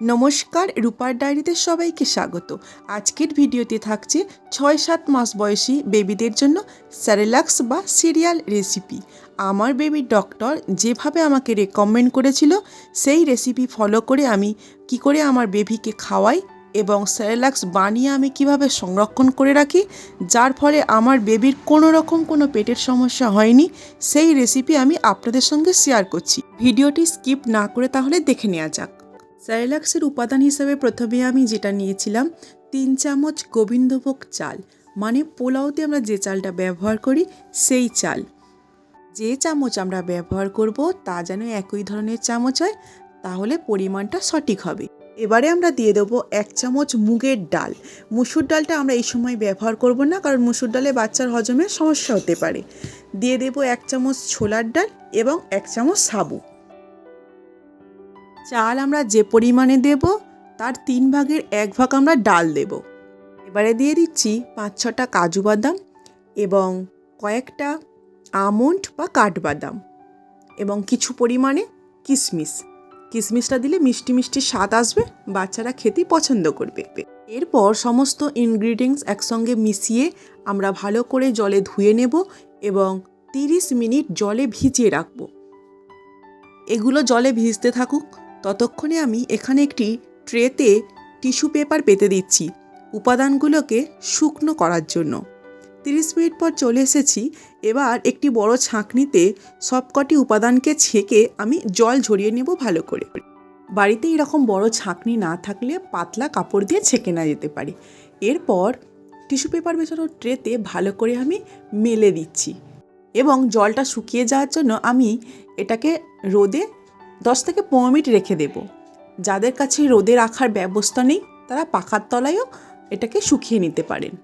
নমস্কার, রূপার ডায়েরিতে সবাইকে স্বাগত। আজকের ভিডিওতে থাকছে ছয় সাত মাস বয়সী বেবিদের জন্য স্যারেলাক্স বা সিরিয়াল রেসিপি। আমার বেবির ডক্টর যেভাবে আমাকে রেকমেন্ড করেছিল, সেই রেসিপি ফলো করে আমি কি করে আমার বেবিকে খাওয়াই এবং স্যারেলাক্স বানিয়ে আমি কীভাবে সংরক্ষণ করে রাখি, যার ফলে আমার বেবির কোনো রকম কোনো পেটের সমস্যা হয়নি, সেই রেসিপি আমি আপনাদের সঙ্গে শেয়ার করছি। ভিডিওটি স্কিপ না করে তাহলে দেখে নেওয়া যাক। স্যারেলাক্সের উপাদান হিসেবে প্রথমে আমি যেটা নিয়েছিলাম, তিন চামচ গোবিন্দভোগ চাল। মানে পোলাওতে আমরা যে চালটা ব্যবহার করি, সেই চাল। যে চামচ আমরা ব্যবহার করব, তা যেন একই ধরনের চামচ হয়, তাহলে পরিমাণটা সঠিক হবে। এবারে আমরা দিয়ে দেবো এক চামচ মুগের ডাল। মুসুর ডালটা আমরা এই সময় ব্যবহার করব না, কারণ মুসুর ডালে বাচ্চার হজমের সমস্যা হতে পারে। দিয়ে দেবো এক চামচ ছোলার ডাল এবং এক চামচ সাবু। চাল আমরা যে পরিমাণে দেব, তার তিন ভাগের এক ভাগ আমরা ডাল দেব। এবারে দিয়ে দিচ্ছি পাঁচ ছটা কাজু বাদাম এবং কয়েকটা আমন্ড বা কাঠবাদাম এবং কিছু পরিমাণে কিশমিশ কিশমিশটা দিলে মিষ্টি মিষ্টি স্বাদ আসবে, বাচ্চারা খেতে পছন্দ করবে। এরপর সমস্ত ইনগ্রিডিয়েন্টস একসঙ্গে মিশিয়ে আমরা ভালো করে জলে ধুয়ে নেব এবং তিরিশ মিনিট জলে ভিজিয়ে রাখব। এগুলো জলে ভিজতে থাকুক। ততক্ষণে আমি এখানে একটি ট্রেতে টিস্যু পেপার পেতে দিচ্ছি উপাদানগুলোকে শুকনো করার জন্য। তিরিশ মিনিট পর চলে এসেছি, এবার একটি বড় ছাঁকনিতে সবকটি উপাদানকে ছেঁকে আমি জল ঝরিয়ে নেব ভালো করে। বাড়িতে এরকম বড় ছাঁকনি না থাকলে পাতলা কাপড় দিয়ে ছেঁকে না যেতে পারে। এরপর টিস্যু পেপার বেছানো ট্রেতে ভালো করে আমি মেলে দিচ্ছি এবং জলটা শুকিয়ে যাওয়ার জন্য আমি এটাকে রোদে দশ থেকে পনেরো মিনিট রেখে দেব। যাদের কাছে রোদে রাখার ব্যবস্থা নেই, তারা পাখার তলায়ও এটাকে শুকিয়ে নিতে পারেন।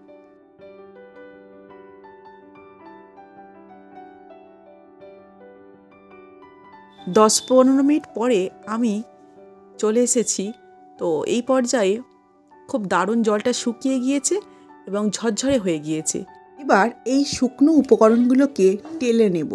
দশ পনেরো মিনিট পরে আমি চলে এসেছি। তো এই পর্যায়ে খুব দারুণ জলটা শুকিয়ে গিয়েছে এবং ঝরঝরে হয়ে গিয়েছে। এবার এই শুকনো উপকরণগুলোকে টেলে নেব।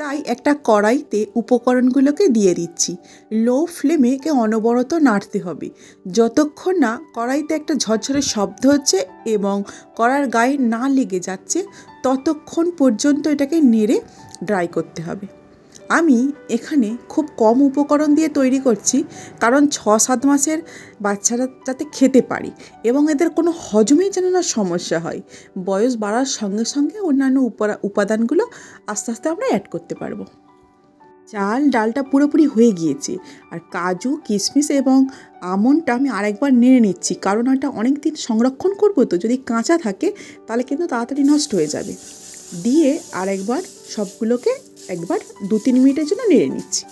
তাই একটা কড়াইতে উপকরণগুলোকে দিয়ে দিচ্ছি। লো ফ্লেমে একে অনবরত নাড়তে হবে। যতক্ষণ না কড়াইতে একটা ঝরঝরে শব্দ হচ্ছে এবং কড়ার গায়ে না লেগে যাচ্ছে, ততক্ষণ পর্যন্ত এটাকে নেড়ে ড্রাই করতে হবে। আমি এখানে খুব কম উপকরণ দিয়ে তৈরি করছি, কারণ ছ সাত মাসের বাচ্চারা যাতে খেতে পারি এবং এদের কোনো হজমেই যেন না সমস্যা হয়। বয়স বাড়ার সঙ্গে সঙ্গে অন্যান্য উপাদানগুলো আস্তে আস্তে আমরা অ্যাড করতে পারব। চাল, ডালটা পুরোপুরি হয়ে গিয়েছে আর কাজু কিশমিশ এবং আমনটা আমি আরেকবার নেড়ে নিচ্ছি, কারণ এটা অনেক দিন সংরক্ষণ করব তো, যদি কাঁচা থাকে তাহলে কিন্তু তাড়াতাড়ি নষ্ট হয়ে যাবে। দিয়ে আরেকবার সবগুলোকে একবার দু তিন মিনিটের জন্য নেড়ে নিচ্ছি।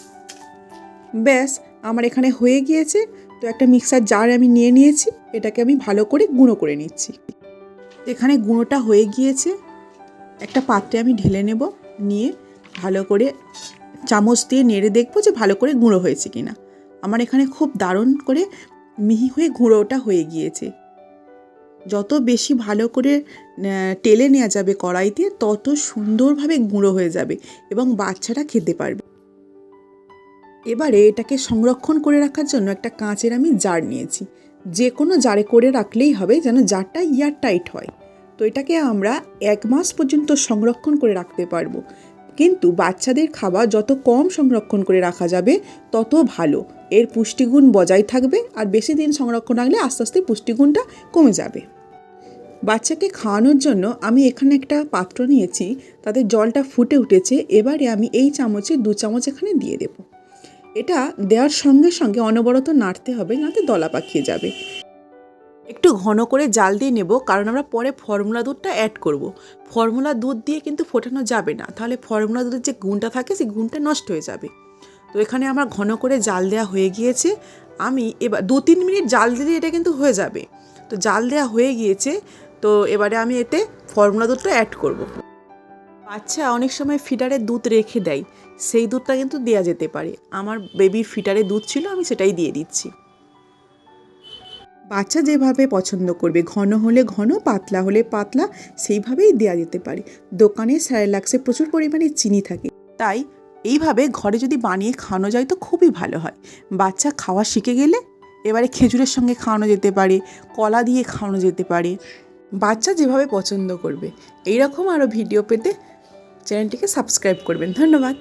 ব্যাস, আমার এখানে হয়ে গিয়েছে। তো একটা মিক্সার জার আমি নিয়ে নিয়েছি, এটাকে আমি ভালো করে গুঁড়ো করে নিচ্ছি। এখানে গুঁড়োটা হয়ে গিয়েছে। একটা পাত্রে আমি ঢেলে নেব, নিয়ে ভালো করে চামচ দিয়ে নেড়ে দেখব যে ভালো করে গুঁড়ো হয়েছে কিনা। আমার এখানে খুব দারুণ করে মিহি হয়ে গুঁড়োটা হয়ে গিয়েছে। যত বেশি ভালো করে টেলে নেওয়া যাবে কড়াইতে, তত সুন্দরভাবে গুঁড়ো হয়ে যাবে এবং বাচ্চারা খেতে পারবে। এবারে এটাকে সংরক্ষণ করে রাখার জন্য একটা কাঁচের আমি জার নিয়েছি। যে কোনো জারে করে রাখলেই হবে, যেন জারটা ইয়ার টাইট হয়। তো এটাকে আমরা এক মাস পর্যন্ত সংরক্ষণ করে রাখতে পারব। কিন্তু বাচ্চাদের খাবার যত কম সংরক্ষণ করে রাখা যাবে, তত ভালো। এর পুষ্টিগুণ বজায় থাকবে আর বেশি দিন সংরক্ষণ রাখলে আস্তে আস্তে পুষ্টিগুণটা কমে যাবে। বাচ্চাকে খাওয়ানোর জন্য আমি এখানে একটা পাত্র নিয়েছি, তাতে জলটা ফুটে উঠেছে, এবারে আমি এই চামচে দু চামচ এখানে দিয়ে দেব। এটা দেওয়ার সঙ্গে সঙ্গে অনবরত নাড়তে হবে নাতে দলা পাকিয়ে যাবে। একটু ঘন করে জাল দিয়ে নেব, কারণ আমরা পরে ফর্মুলা দুধটা অ্যাড করব। ফর্মুলা দুধ দিয়ে কিন্তু ফোটানো যাবে না, তাহলে ফর্মুলা দুধের যে গুণটা থাকে সেই গুণটা নষ্ট হয়ে যাবে তো এখানে আমার ঘন করে জাল দেওয়া হয়ে গিয়েছে, আমি এবার দু তিন মিনিট জাল দিলে এটা কিন্তু হয়ে যাবে তো জাল দেওয়া হয়ে গিয়েছে, তো এবারে আমি এতে ফর্মুলা দুধটা অ্যাড করব। বাচ্চা অনেক সময় ফিডারে দুধ রেখে দেয়, সেই দুধটা কিন্তু দেওয়া যেতে পারে আমার বেবির ফিটারে দুধ ছিল, আমি সেটাই দিয়ে দিচ্ছি বাচ্চা যেভাবে পছন্দ করবে, ঘন হলে ঘন, পাতলা হলে পাতলা, সেইভাবেই দেওয়া যেতে পারে। দোকানে স্যারেলাক্সে প্রচুর পরিমাণে চিনি থাকে। তাই এইভাবে ঘরে যদি বানিয়ে খাওয়ানো যায় তো খুবই ভালো হয়। বাচ্চা খাওয়া শিখে গেলে এবারে খেজুরের সঙ্গে খাওয়ানো যেতে পারে, কলা দিয়ে খাওয়ানো যেতে পারে। বাচ্চা যেভাবে পছন্দ করবে, এইরকম আরও ভিডিও পেতে চ্যানেলটিকে সাবস্ক্রাইব করবেন। ধন্যবাদ।